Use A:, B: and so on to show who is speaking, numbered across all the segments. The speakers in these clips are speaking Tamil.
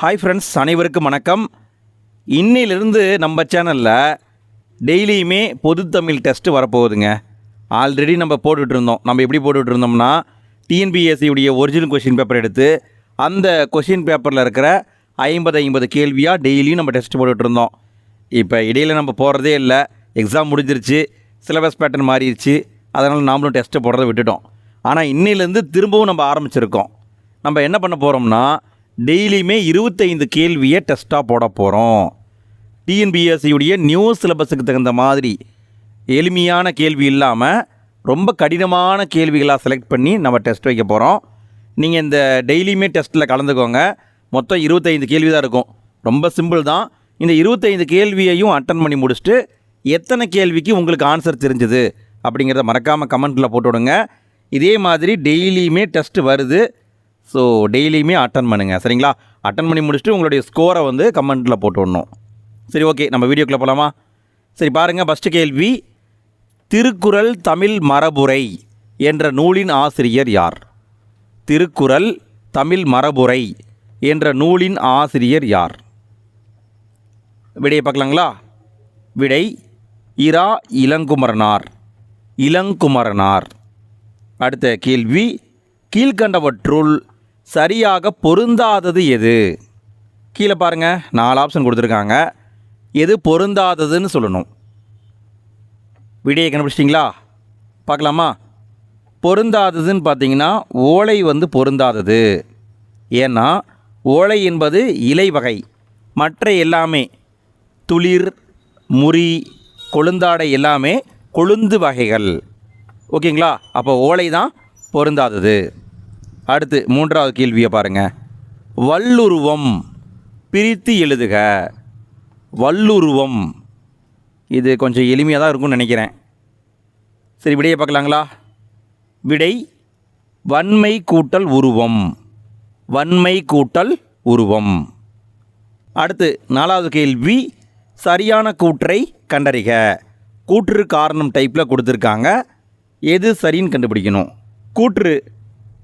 A: ஹாய் ஃப்ரெண்ட்ஸ் அனைவருக்கும் வணக்கம். இன்னிலிருந்து நம்ம சேனலில் டெய்லியுமே பொதுத்தமிழ் டெஸ்ட்டு வரப்போகுதுங்க. ஆல்ரெடி நம்ம போட்டுட்டு இருந்தோம் நம்ம எப்படி போட்டுட்டு இருந்தோம்னா டிஎன்பிஎஸ்சியுடைய ஒரிஜினல் கொஷின் பேப்பர் எடுத்து அந்த கொஷின் பேப்பரில் இருக்கிற ஐம்பது ஐம்பது கேள்வியாக டெய்லியும் நம்ம டெஸ்ட் போட்டுட்டு இருந்தோம் இப்போ இடையில் நம்ம போகிறதே இல்லை. எக்ஸாம் முடிஞ்சிருச்சு. சிலபஸ் பேட்டர்ன் மாறிடுச்சு. அதனால் நாமளும் டெஸ்ட்டு போடுறத விட்டுட்டோம். ஆனால் இன்னிலேருந்து திரும்பவும் நம்ம ஆரம்பிச்சிருக்கோம். நம்ம என்ன பண்ண போகிறோம்னா டெய்லியுமே இருபத்தைந்து கேள்வியை டெஸ்ட்டாக போட போகிறோம் டிஎன்பிஎஸ்சியுடைய நியூ சிலபஸுக்கு தகுந்த மாதிரி எளிமையான கேள்வி இல்லாமல் ரொம்ப கடினமான கேள்விகளாக செலக்ட் பண்ணி நம்ம டெஸ்ட் வைக்க போகிறோம் நீங்கள் இந்த டெய்லியுமே டெஸ்ட்டில் கலந்துக்கோங்க. மொத்தம் இருபத்தைந்து கேள்வி தான் இருக்கும். ரொம்ப சிம்பிள் தான். இந்த இருபத்தைந்து கேள்வியையும் அட்டன் பண்ணி முடிச்சுட்டு எத்தனை கேள்விக்கு உங்களுக்கு ஆன்சர் தெரிஞ்சுது அப்படிங்கிறத மறக்காமல் கமெண்ட்டில் போட்டு விடுங்க. இதே மாதிரி டெய்லியுமே டெஸ்ட் வருது. ஸோ டெய்லியுமே அட்டன் பண்ணுங்கள் சரிங்களா? அட்டன் பண்ணி முடிச்சுட்டு உங்களுடைய ஸ்கோரை வந்து கமெண்ட்டில் போட்டு விடணும் சரி ஓகே நம்ம வீடியோக்குள்ளே போகலாமா சரி பாருங்கள் ஃபஸ்ட்டு கேள்வி. திருக்குறள் தமிழ் மரபுரை என்ற நூலின் ஆசிரியர் யார்? திருக்குறள் தமிழ் மரபுரை என்ற நூலின் ஆசிரியர் யார்? விடையை பார்க்கலாங்களா? விடை இரா இளங்குமரனார். இளங்குமரனார். அடுத்த கேள்வி. கீழ்கண்டவற்றுள் சரியாக பொருந்தாதது எது? கீழே பாருங்கள் நாலு ஆப்ஷன் கொடுத்துருக்காங்க. எது பொருந்தாததுன்னு சொல்லணும். விடையை கண்டுபிடிச்சிட்டிங்களா? பார்க்கலாமா? பொருந்தாததுன்னு பார்த்தீங்கன்னா ஓலை வந்து பொருந்தாதது. ஏன்னா ஓலை என்பது இலை வகை. மற்ற எல்லாமே துளிர் முறி கொழுந்தாடை எல்லாமே கொழுந்து வகைகள். ஓகேங்களா? அப்போ ஓலை தான் பொருந்தாதது. அடுத்து மூன்றாவது கேள்வியை பாருங்கள் வல்லுருவம் பிரித்து எழுதுக. வல்லுருவம். இது கொஞ்சம் எளிமையாக தான் இருக்கும்னு நினைக்கிறேன். சரி விடையை பார்க்கலாங்களா? விடை வன்மை கூட்டல் உருவம். வன்மை கூட்டல் உருவம். அடுத்து நாலாவது கேள்வி சரியான கூற்றை கண்டறிக. கூற்று காரணம் டைப்பில் கொடுத்துருக்காங்க. எது சரின்னு கண்டுபிடிக்கணும். கூற்று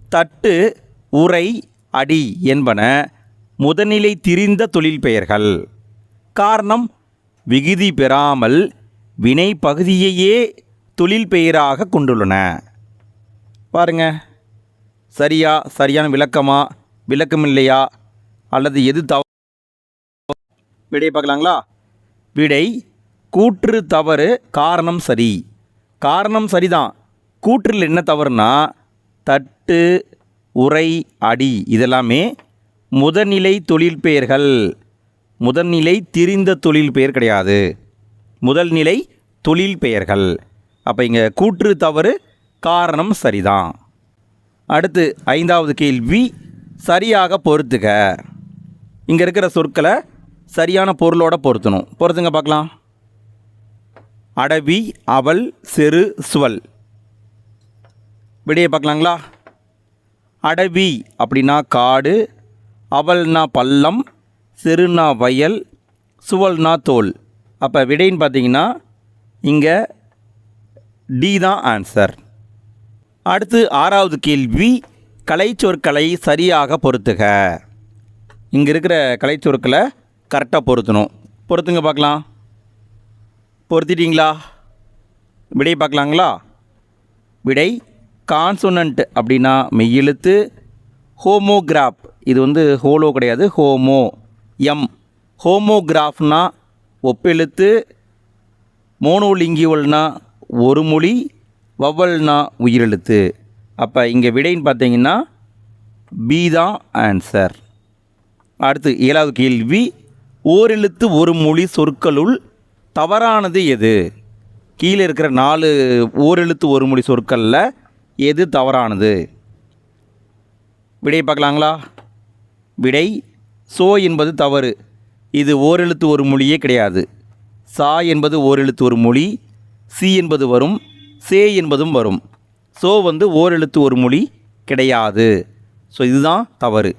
A: தட்டு உரை அடி என்பன முதநிலை திரிந்த தொழில் பெயர்கள். காரணம் விகுதி பெறாமல் வினை பகுதியையே தொழில் பெயராக கொண்டுள்ளன. பாருங்க. சரியா சரியான விளக்கமா விளக்கம் இல்லையா அல்லது எது தவ விடையை பார்க்கலாங்களா? விடை கூற்று தவறு காரணம் சரி. காரணம் சரிதான். கூற்றில் என்ன தவறுனா தட்டு உரை அடி இதெல்லாமே முதநிலை தொழில் பெயர்கள். முதல்நிலை திரிந்த தொழில் பெயர் கிடையாது. முதல்நிலை தொழில் பெயர்கள். அப்போ இங்கே கூற்று தவறு காரணம் சரிதான். அடுத்து ஐந்தாவது கேள்வி சரியாக பொறுத்துக இங்கே இருக்கிற சொற்களை சரியான பொருளோடு பொருத்தணும். பொறுத்துங்க பார்க்கலாம். அடவி அவல் செரு சுவல். விடையை பார்க்கலாங்களா? அடவி அப்படின்னா காடு அவல்னா பள்ளம் செருனா வயல் சுவல்னா தோல். அப்போ விடைன்னு பார்த்தீங்கன்னா இங்கே டி தான் ஆன்சர் அடுத்து ஆறாவது கேள்வி கலைச்சொற்களை சரியாக பொருத்துக. இங்கே இருக்கிற கலைச்சொற்களை கரெக்டாக பொருத்தணும். பொருத்துங்க பார்க்கலாம். பொருத்திட்டீங்களா? விடை பார்க்கலாங்களா? விடை கான்சோனன்ட் அப்படின்னா மெய்யெழுத்து ஹோமோகிராப். இது வந்து ஹோலோ கிடையாது ஹோமோ. எம். ஹோமோகிராஃப்னா ஒப்பெழுத்து மோனோலிங்கிவல்னா ஒரு மொழி வவ்வல்னா உயிரெழுத்து. அப்போ இங்கே விடைன்னு பார்த்தீங்கன்னா பி தான் ஆன்சர் அடுத்து ஏழாவது கேள்வி ஓரெழுத்து ஒரு மொழி சொற்களுள் தவறானது எது? கீழே இருக்கிற நாலு ஓரெழுத்து ஒரு மொழி சொற்களில் எது தவறானது? விடை பார்க்கலாங்களா? விடை சோ என்பது தவறு. இது ஓரெழுத்து ஒரு மொழியே கிடையாது. சா என்பது ஓரெழுத்து ஒரு மொழி சி என்பது வரும் சே என்பதும் வரும். சோ வந்து ஓரெழுத்து ஒரு மொழி கிடையாது. ஸோ இதுதான் தவறு.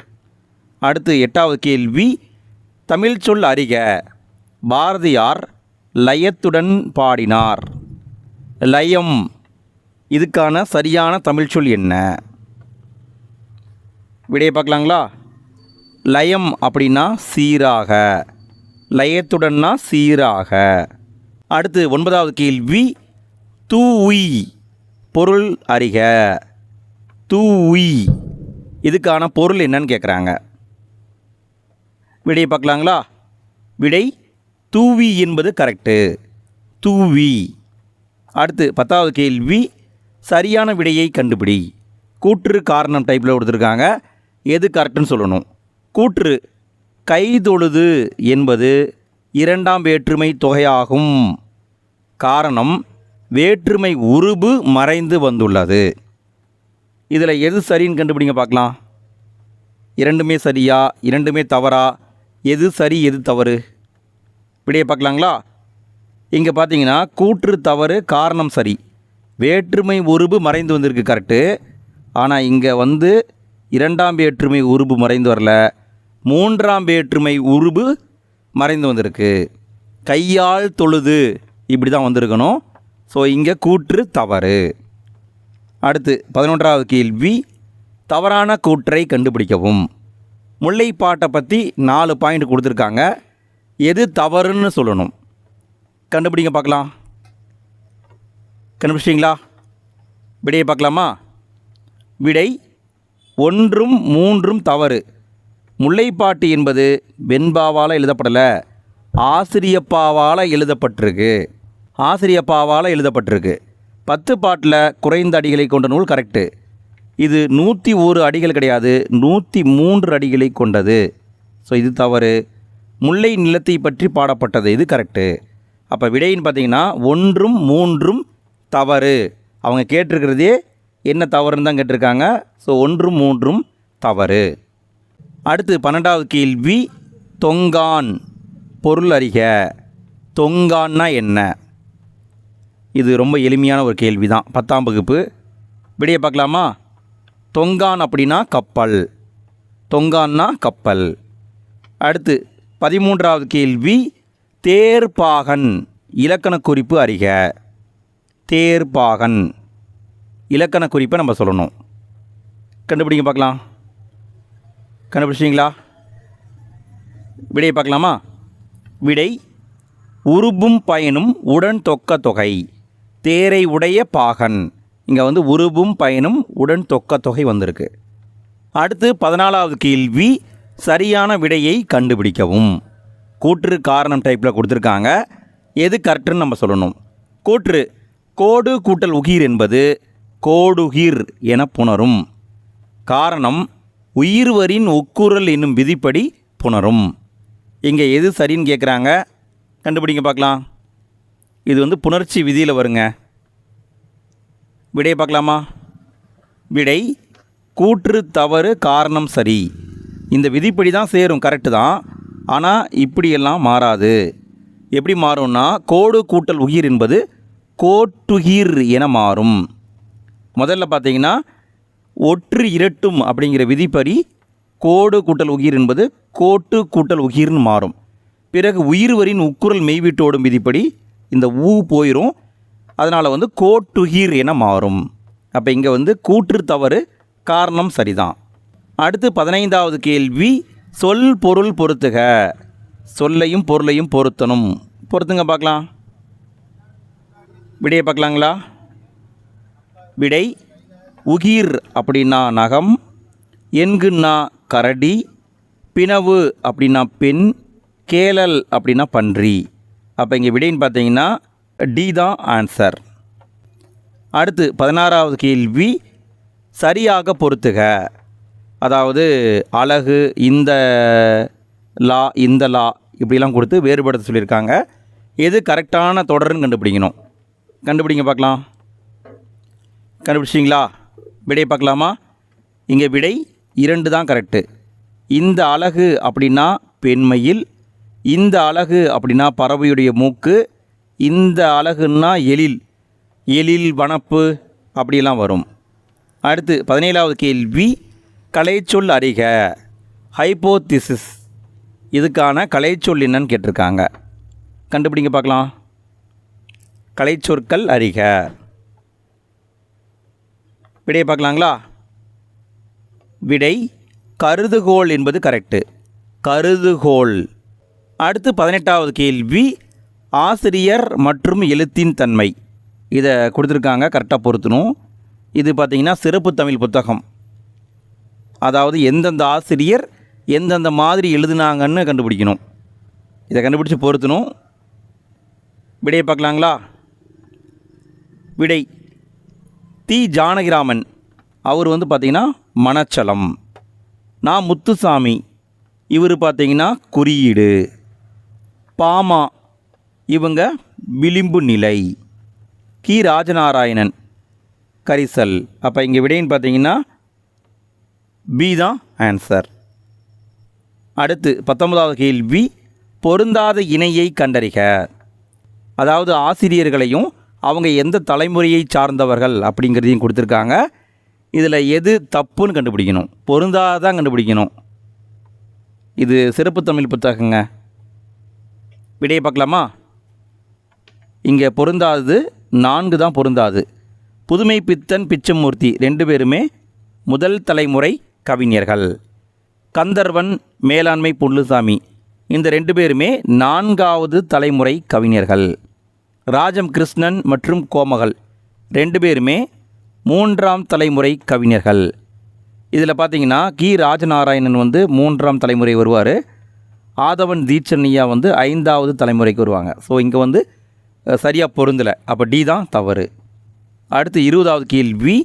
A: அடுத்து எட்டாவது கேள்வி தமிழ் சொல் அறிக. பாரதியார் லயத்துடன் பாடினார். லயம் இதுக்கான சரியான தமிழ் சொல் என்ன? விடையை பார்க்கலாங்களா? லயம் அப்படின்னா சீராக. லயத்துடன்னா சீராக. அடுத்து ஒன்பதாவது கேள்வி. தூவி பொருள் அறிக. தூவி இதுக்கான பொருள் என்னன்னு கேட்குறாங்க விடையை பார்க்கலாங்களா? விடை தூவி என்பது கரெக்டு தூவி அடுத்து பத்தாவது கேள்வி. சரியான விடையை கண்டுபிடி. கூற்று காரணம் டைப்பில் கொடுத்துருக்காங்க. எது கரெக்டுன்னு சொல்லணும். கூற்று கைதொழுது என்பது இரண்டாம் வேற்றுமை தொகையாகும். காரணம் வேற்றுமை உருபு மறைந்து வந்துள்ளது. இதில் எது சரின்னு கண்டுபிடிங்க பார்க்கலாம். இரண்டுமே சரியா இரண்டுமே தவறா எது சரி எது தவறு. விடையை பார்க்கலாங்களா? இங்கே பார்த்தீங்கன்னா கூற்று தவறு காரணம் சரி. வேற்றுமை உருபு மறைந்து வந்திருக்கு கரெக்டு ஆனால் இங்கே வந்து இரண்டாம் வேற்றுமை உருபு மறைந்து வரல. மூன்றாம் வேற்றுமை உருபு மறைந்து வந்திருக்கு. கையால் தொழுது இப்படி தான் வந்திருக்கணும். ஸோ இங்கே கூற்று தவறு. அடுத்து பதினொன்றாவது கேள்வி. தவறான கூற்றை கண்டுபிடிக்கவும். முல்லைப்பாட்டை பற்றி நாலு பாயிண்ட் கொடுத்துருக்காங்க. எது தவறுன்னு சொல்லணும். கண்டுபிடிங்க பார்க்கலாம். கண்டுபிடிச்சிட்டிங்களா? விடையை பார்க்கலாமா? விடை ஒன்றும் மூன்றும் தவறு. முல்லைப்பாட்டு என்பது வெண்பாவால் எழுதப்படலை ஆசிரியப்பாவால் எழுதப்பட்டிருக்கு. ஆசிரியப்பாவால் எழுதப்பட்டிருக்கு. பத்து பாட்டில் குறைந்த அடிகளை கொண்ட நூல் கரெக்டு இது நூற்றி ஒரு அடிகள் கிடையாது நூற்றி மூன்று அடிகளை கொண்டது. ஸோ இது தவறு. முல்லை நிலத்தை பற்றி பாடப்பட்டது இது கரெக்டு அப்போ விடைன்னு பார்த்தீங்கன்னா ஒன்றும் மூன்றும் தவறு. அவங்க கேட்டிருக்கிறதே என்ன தவறுன்னு தான் கேட்டிருக்காங்க. ஸோ ஒன்றும் மூன்றும் தவறு. அடுத்து பன்னெண்டாவது கேள்வி தொங்கான் பொருள் அறிக. தொங்கான்னா என்ன? இது ரொம்ப எளிமையான ஒரு கேள்வி தான். பத்தாம் வகுப்பு. விடிய பார்க்கலாமா? தொங்கான் அப்படின்னா கப்பல். தொங்கான்னா கப்பல். அடுத்து பதிமூன்றாவது கேள்வி தேர்பாகன் இலக்கண குறிப்பு அறிக. தேர்பாகன். இலக்கண குறிப்பை நம்ம சொல்லணும். கண்டுபிடிங்க பார்க்கலாம். கண்டுபிடிச்சிங்களா விடையை பார்க்கலாமா? விடை உருபும் பயனும் உடன் தொக்க தொகை. தேரை உடைய பாகன். இங்கே வந்து உருபும் பயனும் உடன் தொக்க தொகை வந்திருக்கு. அடுத்து பதினாலாவது கேள்வி சரியான விடையை கண்டுபிடிக்கவும். கூற்று காரணம் டைப்பில் கொடுத்துருக்காங்க. எது கரெக்டுன்னு நம்ம சொல்லணும். கூற்று கோடு கூட்டல் உகிர் என்பது கோடுகிர் என புணரும். காரணம் உயிர்வரின் ஒக்குரல் என்னும் விதிப்படி புணரும். இங்கே எது சரின்னு கேட்குறாங்க? கண்டுபிடிங்க பார்க்கலாம். இது வந்து புணர்ச்சி விதியில் வருங்க. விடையை பார்க்கலாமா? விடை கூற்று தவறு காரணம் சரி. இந்த விதிப்படி தான் சேரும் கரெக்டு தான். ஆனால் இப்படியெல்லாம் மாறாது. எப்படி மாறும்னா கோடு கூட்டல் உயிர் என்பது கோட்டுகீர் என மாறும். முதல்ல பார்த்தீங்கன்னா ஒற்று இரட்டும் அப்படிங்கிற விதிப்படி கோடு கூட்டல் உகிர் என்பது கோட்டு கூட்டல் உகிர்னு மாறும். பிறகு உயிர்வரின் உக்குரல் மெய்விட்டோடும் விதிப்படி இந்த ஊ போயிடும் அதனால் வந்து கோட்டுகிர் என மாறும். அப்போ இங்கே வந்து கூற்று தவறு காரணம் சரிதான். அடுத்து பதினைந்தாவது கேள்வி சொல் பொருள் பொருத்துக. சொல்லையும் பொருளையும் பொருத்தணும். பொருத்துங்க பார்க்கலாம். விடையை பார்க்கலாங்களா? விடை உகிர் அப்படின்னா நகம் என்குன்னா கரடி பிணவு அப்படின்னா பெண் கேளல் அப்படின்னா பன்றி. அப்போ இங்கே விடைன்னு பார்த்தீங்கன்னா டி தான் ஆன்சர் அடுத்து பதினாறாவது கேள்வி சரியாக பொறுத்துக அதாவது அழகு இந்த லா இந்த லா இப்படிலாம் கொடுத்து வேறுபடுத்த சொல்லியிருக்காங்க. எது கரெக்டான தொடர்னு கண்டுபிடிக்கணும். கண்டுபிடிங்க பார்க்கலாம். கண்டுபிடிச்சிங்களா விடையை பார்க்கலாமா? இங்கே விடை இரண்டு தான் கரெக்டு இந்த அழகு அப்படின்னா பெண்மையில் இந்த அழகு அப்படின்னா பறவையுடைய மூக்கு இந்த அழகுன்னா எழில் எழில் வனப்பு அப்படியெல்லாம் வரும். அடுத்து பதினேழாவது கேள்வி கலைச்சொல் அறிக ஹைப்போதிசிஸ் இதுக்கான கலைச்சொல் என்னன்னு கேட்டிருக்காங்க. கண்டுபிடிங்க பார்க்கலாம். கலைச்சொற்கள் அறிக. விடையை பார்க்கலாங்களா? விடை கருதுகோள் என்பது கரெக்டு கருதுகோள். அடுத்து பதினெட்டாவது கேள்வி ஆசிரியர் மற்றும் எழுத்தின் தன்மை. இதை கொடுத்துருக்காங்க கரெக்டாக பொருத்தணும். இது பார்த்திங்கன்னா சிறப்பு தமிழ் புத்தகம். அதாவது எந்தெந்த ஆசிரியர் எந்தெந்த மாதிரி எழுதுனாங்கன்னு கண்டுபிடிக்கணும். இதை கண்டுபிடிச்சி பொருத்தணும். விடையை பார்க்கலாங்களா? விடை. தி ஜானகிராமன். அவர் வந்து பார்த்திங்கன்னா மனச்சலம் நான் முத்துசாமி. இவர் பார்த்தீங்கன்னா குறியீடு. பாமா இவங்க விளிம்பு நிலை. கி ராஜநாராயணன். கரிசல். அப்போ இங்கே விடைன்னு பார்த்தீங்கன்னா பி தான் ஆன்சர். அடுத்து பத்தொன்பதாவது கேள்வி பொருந்தாத இணையை கண்டறிக. அதாவது ஆசிரியர்களையும் அவங்க எந்த தலைமுறையை சார்ந்தவர்கள் அப்படிங்கிறதையும் கொடுத்துருக்காங்க. இதில் எது தப்புன்னு கண்டுபிடிக்கணும். பொருந்தாதான் கண்டுபிடிக்கணும். இது சிறப்பு தமிழ் புத்தகங்க. விடையை பார்க்கலாமா? இங்கே பொருந்தாதது நான்கு தான் பொருந்தாது. புதுமை பித்தன் பிச்சமூர்த்தி ரெண்டு பேருமே முதல் தலைமுறை கவிஞர்கள். கந்தர்வன் மேலாண்மை புல்லுசாமி இந்த ரெண்டு பேருமே நான்காவது தலைமுறை கவிஞர்கள். ராஜம் கிருஷ்ணன் மற்றும் கோமகள் ரெண்டு பேருமே மூன்றாம் தலைமுறை கவிஞர்கள். இதில் பார்த்தீங்கன்னா கி. ராஜநாராயணன் வந்து மூன்றாம் தலைமுறை வருவார். ஆதவன் தீட்சண்யா வந்து ஐந்தாவது தலைமுறைக்கு வருவாங்க. ஸோ இங்கே வந்து சரியாக பொருந்தலை. அப்போ டி தான் தவறு. அடுத்து இருபதாவது கேள்வி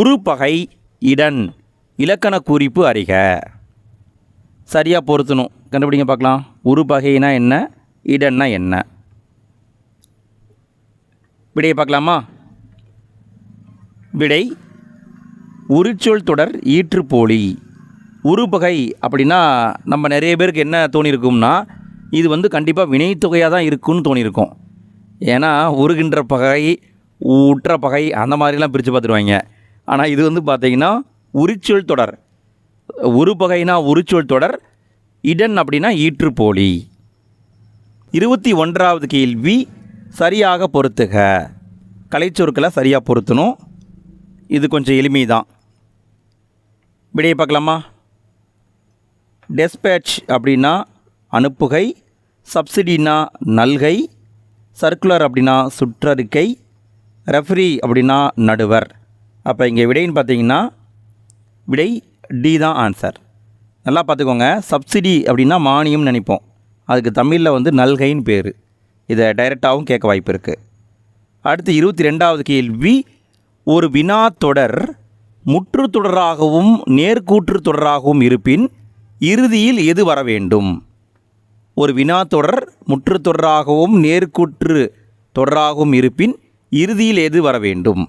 A: உருபகை இடன் இலக்கண குறிப்பு அறிக. சரியாக பொருத்தணும். கண்டுபிடிங்க பார்க்கலாம். உருபகைனா என்ன? இடன்னா என்ன? விடையை பார்க்கலாமா? விடை உரிச்சொல் தொடர் ஈற்றுப்போலி. உருபகை அப்படின்னா நம்ம நிறைய பேருக்கு என்ன தோணியிருக்கும்னா இது வந்து கண்டிப்பாக வினைத்தொகையாக தான் இருக்குன்னு தோணியிருக்கும் ஏன்னா உருகின்ற பகை ஊற்ற பகை அந்த மாதிரிலாம் பிரித்து பார்த்துருவாங்க. ஆனால் இது வந்து பார்த்திங்கன்னா உரிச்சொல் தொடர். உருபகைனா உரிச்சொல் தொடர் இடன் அப்படின்னா ஈற்றுப்போலி. இருபத்தி ஒன்றாவது கேள்வி சரியாக பொருத்துக. கலைச்சொற்களை சரியாக பொருத்தணும். இது கொஞ்சம் எளிமை தான் விடையை பார்க்கலாமா? டெஸ்பேட்ச் அப்படின்னா அனுப்புகை சப்சிடினா நல்கை சர்க்குலர் அப்படின்னா சுற்றறிக்கை ரெஃப்ரி அப்படின்னா நடுவர். அப்போ இங்கே விடைன்னு பார்த்தீங்கன்னா விடை டி தான் ஆன்சர். நல்லா பார்த்துக்கோங்க. சப்சிடி அப்படின்னா மானியம்னு நினைப்போம். அதுக்கு தமிழில் வந்து நல்கைன்னு பேர். இதை டைரெக்டாகவும் கேட்க வாய்ப்பு இருக்குது அடுத்து இருபத்தி ரெண்டாவது கேள்வி ஒரு வினா தொடர் முற்று தொடராகவும் நேர்கூற்று தொடராகவும் இருப்பின் இறுதியில் எது வர வேண்டும்? ஒரு வினா தொடர் முற்று தொடராகவும் நேர்கூற்று தொடராகவும் இருப்பின் இறுதியில் எது வர வேண்டும்?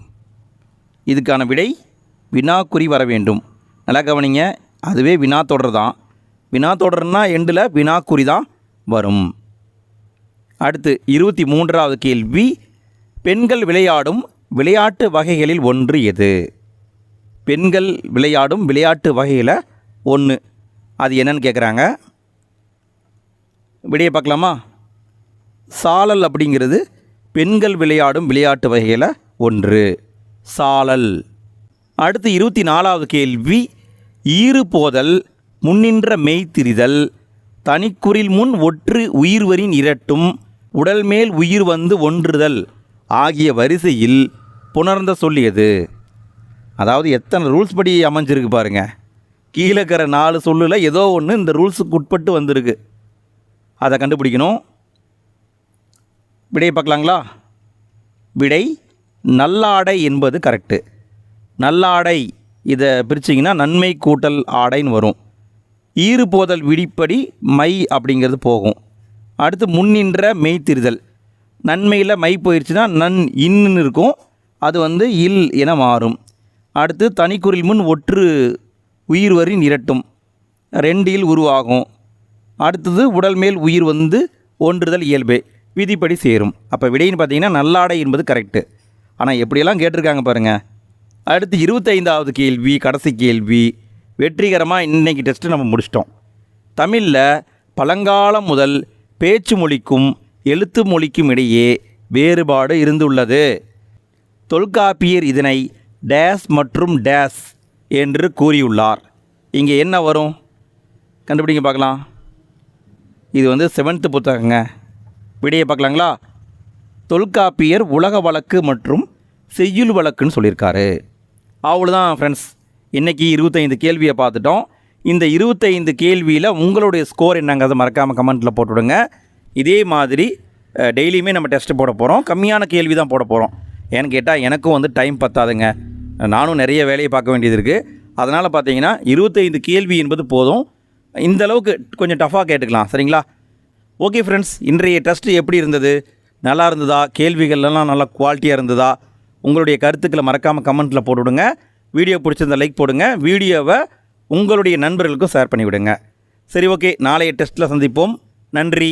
A: இதுக்கான விடை வினாக்குறி வர வேண்டும். நல்லா கவனிங்க அதுவே வினா தொடர் தான். வினா தொடர்னா எண்டில் வினாக்குறி தான் வரும். அடுத்து இருபத்தி மூன்றாவது கேள்வி பெண்கள் விளையாடும் விளையாட்டு வகைகளில் ஒன்று எது? பெண்கள் விளையாடும் விளையாட்டு வகையில் ஒன்று அது என்னன்னு கேட்குறாங்க விடையை பார்க்கலாமா? சாலல் அப்படிங்கிறது பெண்கள் விளையாடும் விளையாட்டு வகையில் ஒன்று. சாலல். அடுத்து இருபத்தி நாலாவது கேள்வி ஈறு போதல் முன்னின்ற மெய்த்திரிதல் தனிக்குறில் முன் ஒற்று உயிர்வரின் இரட்டும் உடல் மேல் உயிர் வந்து ஒன்றுதல் ஆகிய வரிசையில் புணர்ந்த சொல்லியது. அதாவது எத்தனை ரூல்ஸ் படி அமைஞ்சிருக்கு பாருங்க. கீழே இருக்கிற நாலு சொல்லில் ஏதோ ஒன்று இந்த ரூல்ஸுக்கு உட்பட்டு வந்திருக்கு. அதை கண்டுபிடிக்கணும். விடையை பார்க்கலாங்களா? விடை நல்லாடை என்பது கரெக்டு நல்லாடை இதை பிரிச்சிங்கன்னா நன்மை கூட்டல் ஆடைன்னு வரும். ஈறு போதல் விடிப்படி மை அப்படிங்கிறது போகும். அடுத்து முன்னின்ற மெய்த்திரிதல். நன்மையில் மை போயிடுச்சுன்னா நன் இன்னுன்னு இருக்கும். அது வந்து இல் என மாறும். அடுத்து தனிக்குறில் முன் ஒற்று உயிர் வரி இரட்டும் ரெண்டு இல் உருவாகும். அடுத்தது உடல் மேல் உயிர் வந்து ஒன்றுதல் இயல்பே விதிப்படி சேரும். அப்போ விடைன்னு பார்த்தீங்கன்னா நல்லாடை என்பது கரெக்டு ஆனால் எப்படியெல்லாம் கேட்டிருக்காங்க பாருங்கள் அடுத்து இருபத்தைந்தாவது கேள்வி கடைசி கேள்வி. வெற்றிகரமாக இன்னைக்கு டெஸ்ட்டு நம்ம முடிச்சிட்டோம். தமிழில் பழங்காலம் முதல் பேச்சு மொழிக்கும் எழுத்து மொழிக்கும் இடையே வேறுபாடு இருந்துள்ளது. தொல்காப்பியர் இதனை டேஸ் மற்றும் டேஸ் என்று கூறியுள்ளார். இங்கே என்ன வரும்? கண்டுபிடிங்க பார்க்கலாம். இது வந்து செவன்த்து புத்தகங்க. விடையை பார்க்கலாங்களா? தொல்காப்பியர் உலக வழக்கு மற்றும் செய்யுள் வழக்குன்னு சொல்லியிருக்காரு. அவ்வளோதான் ஃப்ரெண்ட்ஸ் இன்றைக்கி இருபத்தைந்து கேள்வியை பார்த்துட்டோம். இந்த இருபத்தைந்து கேள்வியில் உங்களுடைய ஸ்கோர் என்னங்கிறத மறக்காமல் கமெண்ட்டில் போட்டுவிடுங்க. இதே மாதிரி டெய்லியுமே நம்ம டெஸ்ட் போட போகிறோம் கம்மியான கேள்வி தான் போட போகிறோம் ஏன்னு கேட்டால் எனக்கும் வந்து டைம் பத்தாதுங்க. நானும் நிறைய வேலையை பார்க்க வேண்டியது இருக்குது அதனால் பார்த்தீங்கன்னா இருபத்தைந்து கேள்வி என்பது போதும். இந்த அளவுக்கு கொஞ்சம் டஃப்பாக கேட்டுக்கலாம். சரிங்களா? ஓகே ஃப்ரெண்ட்ஸ் இன்றைய டெஸ்ட் எப்படி இருந்தது? நல்லா இருந்ததா? கேள்விகள்லாம் நல்லா குவாலிட்டியாக இருந்ததா? உங்களுடைய கருத்துக்களை மறக்காமல் கமெண்ட்டில் போட்டுவிடுங்க. வீடியோ பிடிச்சிருந்தால் லைக் போடுங்க. வீடியோவை உங்களுடைய நண்பர்களுக்கும் ஷேர் பண்ணிவிடுங்க. சரி ஓகே நாளைய டெஸ்ட்டில் சந்திப்போம். நன்றி.